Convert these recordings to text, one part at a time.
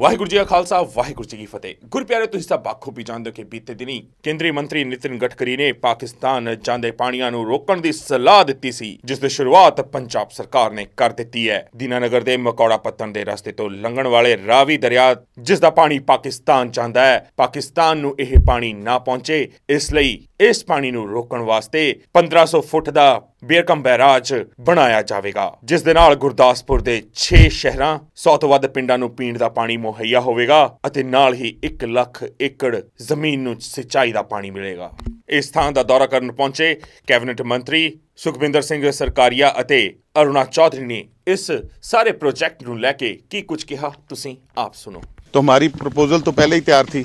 ਵਾਹਿਗੁਰੂ ਜੀ ਕਾ ਖਾਲਸਾ, ਵਾਹਿਗੁਰੂ ਜੀ ਕੀ ਫਤਿਹ। ਗੁਰਪਿਆਰੇ ਤੁਸੀਂ ਸਭ ਬਾਖੂਬੀ ਜਾਣਦੇ ਹੋ ਕਿ ਬੀਤੇ ਦਿਨੀ ਕੇਂਦਰੀ ਮੰਤਰੀ ਨਿਤਿਨ ਗਡਕਰੀ ਨੇ ਪਾਕਿਸਤਾਨ ਜਾਂਦੇ ਪਾਣੀਆਂ ਨੂੰ ਰੋਕਣ ਦੀ ਸਲਾਹ ਦਿੱਤੀ ਸੀ, ਜਿਸ ਦੀ ਸ਼ੁਰੂਆਤ ਪੰਜਾਬ ਸਰਕਾਰ ਨੇ ਕਰ ਦਿੱਤੀ ਹੈ। ਦੀਨਾਨਗਰ ਦੇ ਮਕੌੜਾ ਪੱਤਨ ਦੇ ਰਸਤੇ ਤੋਂ ਲੰਘਣ ਵਾਲੇ ਰਾਵੀ ਦਰਿਆ, ਜਿਸ ਦਾ ਪਾਣੀ ਪਾਕਿਸਤਾਨ ਜਾਂਦਾ ਹੈ, ਪਾਕਿਸਤਾਨ ਨੂੰ ਇਹ ਪਾਣੀ ਨਾ ਪਹੁੰਚੇ, ਇਸ ਲਈ ਇਸ ਪਾਣੀ ਨੂੰ ਰੋਕਣ ਵਾਸਤੇ 1500 ਫੁੱਟ ਦਾ ਬੇਰਕਮ ਬੈਰਾਜ ਬਣਾਇਆ ਜਾਵੇਗਾ ਜਿਸ ਦੇ ਨਾਲ ਗੁਰਦਾਸਪੁਰ ਦੇ 6 ਸ਼ਹਿਰਾਂ 100 ਤੋਂ ਵੱਧ ਪਿੰਡਾਂ ਨੂੰ ਪੀਣ ਦਾ ਪਾਣੀ ਮੁਹੱਈਆ ਹੋਵੇਗਾ ਅਤੇ ਨਾਲ ਹੀ 1 ਲੱਖ ਏਕੜ ਜ਼ਮੀਨ ਨੂੰ ਸਿੰਚਾਈ ਦਾ ਪਾਣੀ ਮਿਲੇਗਾ ਇਸ ਥਾਂ ਦਾ ਦੌਰਾ ਕਰਨ ਪਹੁੰਚੇ ਕੈਬਨਿਟ ਮੰਤਰੀ ਸੁਖਬਿੰਦਰ ਸਿੰਘ ਸਰਕਾਰੀਆ ਅਤੇ ਅਰੁਣਾ ਚੌਧਰੀ ਨੇ ਇਸ ਸਾਰੇ ਪ੍ਰੋਜੈਕਟ ਨੂੰ ਲੈ ਕੇ ਕੀ ਕੁਝ ਕਿਹਾ ਤੁਸੀਂ ਆਪ ਸੁਣੋ तो हमारी प्रपोजल तो पहले ही तैयार थी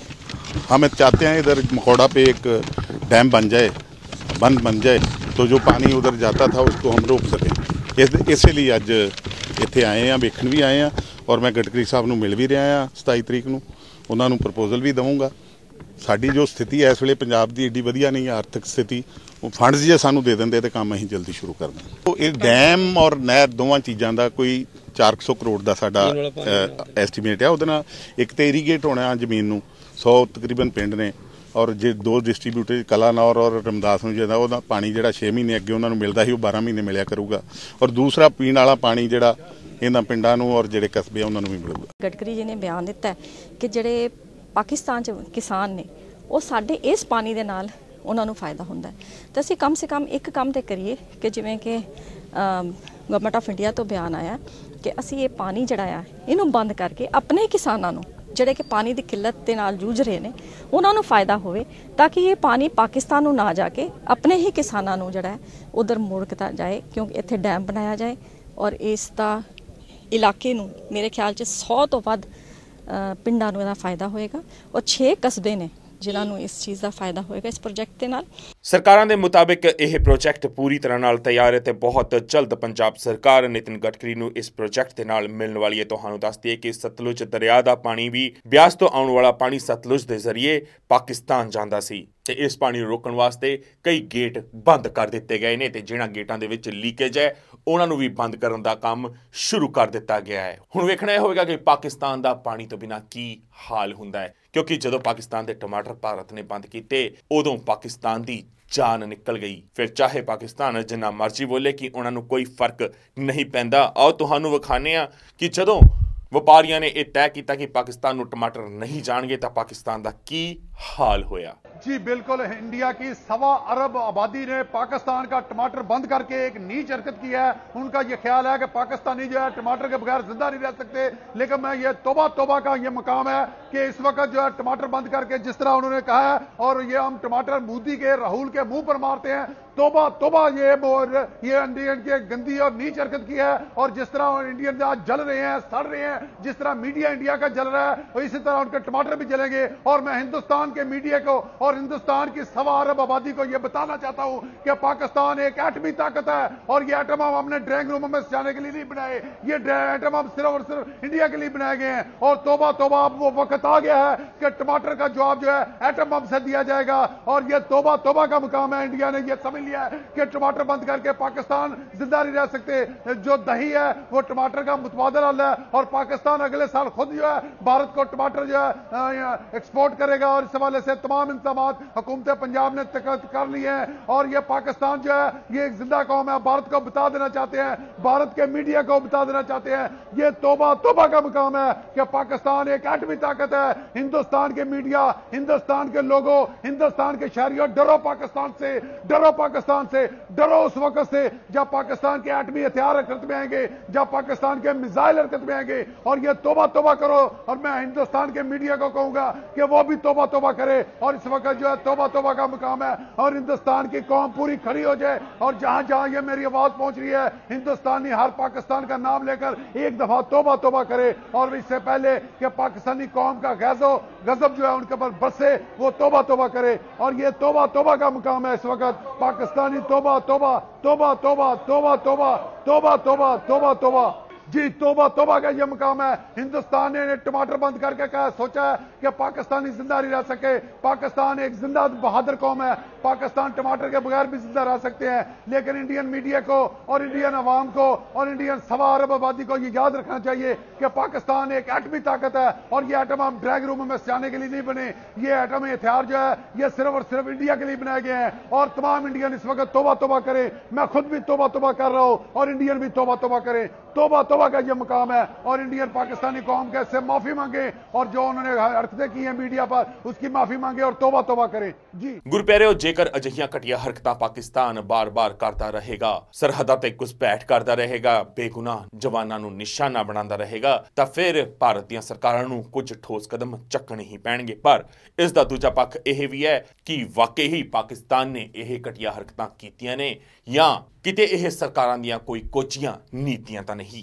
हम चाहते हैं इधर मखौड़ा पे एक डैम बन जाए बंद बन जाए तो जो पानी उधर जाता था उसको हम रोक सकें इस ਇਸੇ ਅੱਜ ਇੱਥੇ ਆਏ ਆ ਵੇਖਣ ਵੀ ਆਏ ਆ ਔਰ ਮੈਂ ਗਡਕਰੀ ਸਾਹਿਬ ਨੂੰ ਮਿਲ ਵੀ ਰਿਹਾ ਆ 27 ਤਰੀਕ ਨੂੰ ਉਹਨਾਂ ਨੂੰ ਪ੍ਰਪੋਜ਼ਲ ਵੀ ਦਵਾਂਗਾ ਸਾਡੀ ਜੋ ਸਥਿਤੀ ਹੈ ਇਸ ਵੇਲੇ ਪੰਜਾਬ ਦੀ ਏਡੀ ਵਧੀਆ ਨਹੀਂ ਹੈ ਆਰਥਿਕ ਸਥਿਤੀ ਉਹ ਫੰਡਸ ਜੇ ਸਾਨੂੰ ਦੇ ਦਿੰਦੇ ਤੇ ਕੰਮ ਅਸੀਂ ਜਲਦੀ ਸ਼ੁਰੂ ਕਰ ਦਾਂਗੇ ਉਹ ਇਹ ਡੈਮ ਔਰ ਨਹਿਰ ਦੋਵਾਂ ਚੀਜ਼ਾਂ ਦਾ ਕੋਈ 400 ਕਰੋੜ ਦਾ ਸਾਡਾ ਐਸਟੀਮੇਟ ਹੈ ਉਹਦੇ ਨਾਲ ਇੱਕ ਤੇ ਇਰੀਗੇਟ ਹੋਣਾ ਜ਼ਮੀਨ ਨੂੰ 100 ਤਕਰੀਬਨ ਪਿੰਡ ਨੇ ਔਰ ਜੇ ਦੋ ਡਿਸਟ੍ਰੀਬਿਊਟਰ ਕਲਾਨੌਰ ਔਰ ਰਮਦਾਸ ਨੂੰ ਜਿਹੜਾ ਉਹਦਾ ਪਾਣੀ ਜਿਹੜਾ 6 ਮਹੀਨੇ ਅੱਗੇ ਉਹਨਾਂ ਨੂੰ ਮਿਲਦਾ ਸੀ, ਉਹ 12 ਮਹੀਨੇ ਮਿਲਿਆ ਕਰੂਗਾ। ਔਰ ਦੂਸਰਾ ਪੀਣ ਵਾਲਾ ਪਾਣੀ ਜਿਹੜਾ ਇਹਨਾਂ ਪਿੰਡਾਂ ਨੂੰ ਔਰ ਜਿਹੜੇ ਕਸਬੇ ਆ, ਉਹਨਾਂ ਨੂੰ ਵੀ ਮਿਲੂਗਾ। ਗਡਕਰੀ ਜੀ ਨੇ ਬਿਆਨ ਦਿੱਤਾ ਕਿ ਜਿਹੜੇ ਪਾਕਿਸਤਾਨ ਚ ਕਿਸਾਨ ਨੇ, ਉਹ ਸਾਡੇ ਇਸ ਪਾਣੀ ਦੇ ਨਾਲ ਉਹਨਾਂ ਨੂੰ ਫਾਇਦਾ ਹੁੰਦਾ ਹੈ। ਤਾਂ ਅਸੀਂ ਕਮ ਸੇ ਕਮ ਇੱਕ ਕੰਮ ਤੇ ਕਰੀਏ ਕਿ ਜਿਵੇਂ ਕਿ ਗਵਰਨਮੈਂਟ ਆਫ ਇੰਡੀਆ ਤੋਂ ਬਿਆਨ ਆਇਆ ਕਿ ਅਸੀਂ ਇਹ ਪਾਣੀ ਜਿਹੜਾ ਆ, ਇਹਨੂੰ ਬੰਦ ਕਰਕੇ ਆਪਣੇ ਕਿਸਾਨਾਂ ਨੂੰ ਜਿਹੜੇ ਕਿ ਪਾਣੀ ਦੀ ਕਿੱਲਤ ਦੇ ਨਾਲ ਜੂਝ ਰਹੇ ਨੇ, ਉਹਨਾਂ ਨੂੰ ਫਾਇਦਾ ਹੋਵੇ ਤਾਂ ਕਿ ਇਹ ਪਾਣੀ ਪਾਕਿਸਤਾਨ ਨੂੰ ਨਾ ਜਾ ਕੇ ਆਪਣੇ ਹੀ ਕਿਸਾਨਾਂ ਨੂੰ ਜਿਹੜਾ ਹੈ ਉਧਰ ਮੋੜਕਤਾ ਜਾਏ, ਕਿਉਂਕਿ ਇੱਥੇ ਡੈਮ ਬਣਾਇਆ ਜਾਏ ਔਰ ਇਸ ਦਾ ਇਲਾਕੇ ਨੂੰ ਮੇਰੇ ਖਿਆਲ 'ਚ 100 ਤੋਂ ਵੱਧ ਪਿੰਡਾਂ ਨੂੰ ਇਹਦਾ ਫਾਇਦਾ ਹੋਏਗਾ ਔਰ 6 ਕਸਬੇ ਨੇ ਜਿਨ੍ਹਾਂ ਨੂੰ ਇਸ ਚੀਜ਼ ਦਾ ਫਾਇਦਾ ਹੋਏਗਾ ਇਸ ਪ੍ਰੋਜੈਕਟ ਦੇ ਨਾਲ। ਸਰਕਾਰਾਂ ਦੇ ਮੁਤਾਬਿਕ ਇਹ ਪ੍ਰੋਜੈਕਟ ਪੂਰੀ ਤਰ੍ਹਾਂ ਨਾਲ ਤਿਆਰ ਹੈ ਤੇ ਬਹੁਤ ਜਲਦ ਪੰਜਾਬ ਸਰਕਾਰ ਨਿਤਿਨ ਗਡਕਰੀ ਨੂੰ ਇਸ ਪ੍ਰੋਜੈਕਟ ਦੇ ਨਾਲ ਮਿਲਣ ਵਾਲੀ ਹੈ। ਤੁਹਾਨੂੰ ਦੱਸ ਦਈਏ ਕਿ ਸਤਲੁਜ ਦਰਿਆ ਦਾ ਪਾਣੀ ਵੀ ਬਿਆਸ ਤੋਂ ਆਉਣ ਵਾਲਾ ਪਾਣੀ ਸਤਲੁਜ ਦੇ ਜ਼ਰੀਏ ਪਾਕਿਸਤਾਨ ਜਾਂਦਾ ਸੀ ਤੇ ਇਸ ਪਾਣੀ ਨੂੰ ਰੋਕਣ ਵਾਸਤੇ ਕਈ ਗੇਟ ਬੰਦ ਕਰ ਦਿੱਤੇ ਗਏ ਨੇ ਤੇ ਜਿਹਨਾਂ ਗੇਟਾਂ ਦੇ ਵਿੱਚ ਲੀਕੇਜ ਹੈ, ਉਹਨਾਂ ਨੂੰ ਵੀ ਬੰਦ ਕਰਨ ਦਾ ਕੰਮ ਸ਼ੁਰੂ ਕਰ ਦਿੱਤਾ ਗਿਆ ਹੈ। ਹੁਣ ਵੇਖਣਾ ਇਹ ਹੋਵੇਗਾ ਕਿ ਪਾਕਿਸਤਾਨ ਦਾ ਪਾਣੀ ਤੋਂ ਬਿਨਾ ਕੀ ਹਾਲ ਹੁੰਦਾ ਹੈ, ਕਿਉਂਕਿ ਜਦੋਂ ਪਾਕਿਸਤਾਨ ਦੇ ਟਮਾਟਰ ਭਾਰਤ ਨੇ ਬੰਦ ਕੀਤੇ, ਉਦੋਂ ਪਾਕਿਸਤਾਨ ਦੀ ਜਾਨ ਨਿਕਲ ਗਈ। ਫਿਰ ਚਾਹੇ ਪਾਕਿਸਤਾਨ ਜਿੰਨਾ ਮਰਜ਼ੀ ਬੋਲੇ ਕਿ ਉਹਨਾਂ ਨੂੰ ਕੋਈ ਫ਼ਰਕ ਨਹੀਂ ਪੈਂਦਾ। ਆਓ ਤੁਹਾਨੂੰ ਵਿਖਾਣੇ ਆ ਕਿ ਜਦੋਂ ਵਪਾਰੀਆਂ ਨੇ ਇਹ ਤੈਅ ਕੀਤਾ ਕਿ ਪਾਕਿਸਤਾਨ ਨੂੰ ਟਮਾਟਰ ਨਹੀਂ ਜਾਣਗੇ ਤਾਂ ਪਾਕਿਸਤਾਨ ਦਾ ਕੀ حال ہویا۔ جی بالکل، انڈیا کی سوا ارب آبادی نے پاکستان کا ٹماٹر بند کر کے ایک نیچ حرکت کی ہے۔ ان کا یہ خیال ہے کہ پاکستانی جو ہے ٹماٹر کے بغیر زندہ نہیں رہ سکتے، لیکن میں یہ توبہ توبہ کا یہ مقام ہے کہ اس وقت جو ہے ٹماٹر بند کر کے جس طرح انہوں نے کہا ہے، اور یہ ہم ٹماٹر مودی کے راہل کے منہ پر مارتے ہیں۔ توبہ توبہ یہ یہ انڈین کی گندی اور نیچ حرکت کی ہے۔ اور جس طرح انڈین آج جل رہے ہیں، سڑ رہے ہیں، جس طرح میڈیا انڈیا کا جل رہا ہے اور اسی طرح ان کے ٹماٹر بھی جلیں گے۔ اور میں ہندوستان پاکستان کے میڈیا کو اور ہندوستان کی سوا عرب آبادی کو یہ بتانا چاہتا ہوں کہ پاکستان ایک ایٹمی طاقت ہے اور یہ ایٹم آم ہم نے ڈرائنگ روم میں سجانے کے لیے نہیں بنائے، یہ ایٹم آم صرف اور صرف انڈیا کے لیے بنائے گئے ہیں اور توبہ توبہ اب وہ وقت آ گیا ہے کہ ٹماٹر کا جواب جو ہے ایٹم آم سے دیا جائے گا اور یہ توبہ توبہ کا مقام ہے، انڈیا نے یہ سمجھ لیا ہے کہ ٹماٹر بند کر کے پاکستان زندہ نہیں رہ سکتے۔ جو دہی ہے وہ ٹماٹر کا متبادل حل ہے اور پاکستان اگلے سال خود جو ہے بھارت کو ٹماٹر جو ہے ایکسپورٹ کرے گا اور اس حوالے سے تمام انتظامات حکومت پنجاب نے کر لی ہیں اور یہ پاکستان جو ہے، یہ ایک زندہ قوم ہے، بھارت کو بتا دینا چاہتے ہیں، بھارت کے میڈیا کو بتا دینا چاہتے ہیں۔ یہ توبہ توبہ کا مقام ہے کہ پاکستان ایک ایٹمی طاقت ہے۔ ہندوستان کے میڈیا، ہندوستان کے لوگوں، ہندوستان کے شہریوں، ڈرو پاکستان سے، ڈرو پاکستان سے، ڈرو اس وقت سے جب پاکستان کے ایٹمی ہتھیار حرکت میں آئیں گے، جب پاکستان کے میزائل حرکت میں آئیں گے۔ اور یہ توبہ توبہ کرو۔ اور میں ہندوستان کے میڈیا کو کہوں گا کہ وہ بھی توبہ توبہ توبہ کرے اور اس وقت جو ہے توبہ توبہ کا مقام ہے اور ہندوستان کی قوم پوری کھڑی ہو جائے اور جہاں جہاں یہ میری آواز پہنچ رہی ہے ہندوستانی ہر پاکستان کا نام لے کر ایک دفعہ توبہ توبہ کرے اور اس سے پہلے کہ پاکستانی قوم کا غیزو غضب جو ہے ان کے پر برسے وہ توبہ توبہ کرے اور یہ توبہ توبہ کا مقام ہے اس وقت پاکستانی توبہ توبہ توبہ توبہ توبہ توبہ توبہ توبہ توبہ توبہ جی توبہ توبہ کا یہ مقام ہے۔ ہندوستان نے ٹماٹر بند کر کے کہا، سوچا ہے کہ پاکستانی زندہ نہیں رہ سکے۔ پاکستان ایک زندہ بہادر قوم ہے۔ پاکستان ٹماٹر کے بغیر بھی زندہ رہ سکتے ہیں۔ لیکن انڈین میڈیا کو اور انڈین عوام کو اور انڈین سوا عرب آبادی کو یہ یاد رکھنا چاہیے کہ پاکستان ایک ایٹمی طاقت ہے اور یہ ایٹم ہم ڈریگ روم میں سیانے کے لیے نہیں بنے۔ یہ ایٹمی ہتھیار جو ہے، یہ صرف اور صرف انڈیا کے لیے بنائے گئے ہیں۔ اور تمام انڈین اس وقت توبہ توبہ کریں۔ میں خود بھی توبہ توبہ کر رہا ہوں اور انڈین بھی توبہ توبہ کریں۔ توبہ توبہ तोबा का ये मुकाम है और इंडियन पाकिस्तानी कौम के इससे माफी मांगे और जो उन्होंने हरकतें की हैं मीडिया पर उसकी माफी मांगे और तोबा तोबा करें जी ਗੁਰਪਿਆਰਿਓ ਜੇਕਰ ਅਜਿਹੀਆਂ ਘਟੀਆਂ ਹਰਕਤਾਂ ਪਾਕਿਸਤਾਨ ਬਾਰ-ਬਾਰ ਕਰਦਾ ਰਹੇਗਾ ਸਰਹੱਦਾਂ ਤੇ ਘੁਸਪੈਠ ਕਰਦਾ ਰਹੇਗਾ ਬੇਗੁਨਾਹ ਜਵਾਨਾਂ ਨੂੰ ਨਿਸ਼ਾਨਾ ਬਣਾਉਂਦਾ ਰਹੇਗਾ ਤਾਂ ਫਿਰ ਭਾਰਤ ਦੀਆਂ ਸਰਕਾਰਾਂ ਨੂੰ ਕੁਝ ਠੋਸ ਕਦਮ ਚੱਕਣੇ ਹੀ ਪੈਣਗੇ ਪਰ ਇਸ ਦਾ ਦੂਜਾ ਪੱਖ ਇਹ ਵੀ ਹੈ ਕਿ ਵਾਕਈ ਹੀ ਪਾਕਿਸਤਾਨ ਨੇ ਇਹ ਘਟੀਆਂ ਹਰਕਤਾਂ ਕੀਤੀਆਂ ਨੇ ਜਾਂ ਕਿਤੇ ਇਹ ਸਰਕਾਰਾਂ ਦੀਆਂ ਕੋਈ ਕੋਚੀਆਂ ਨੀਤੀਆਂ ਤਾਂ ਨਹੀਂ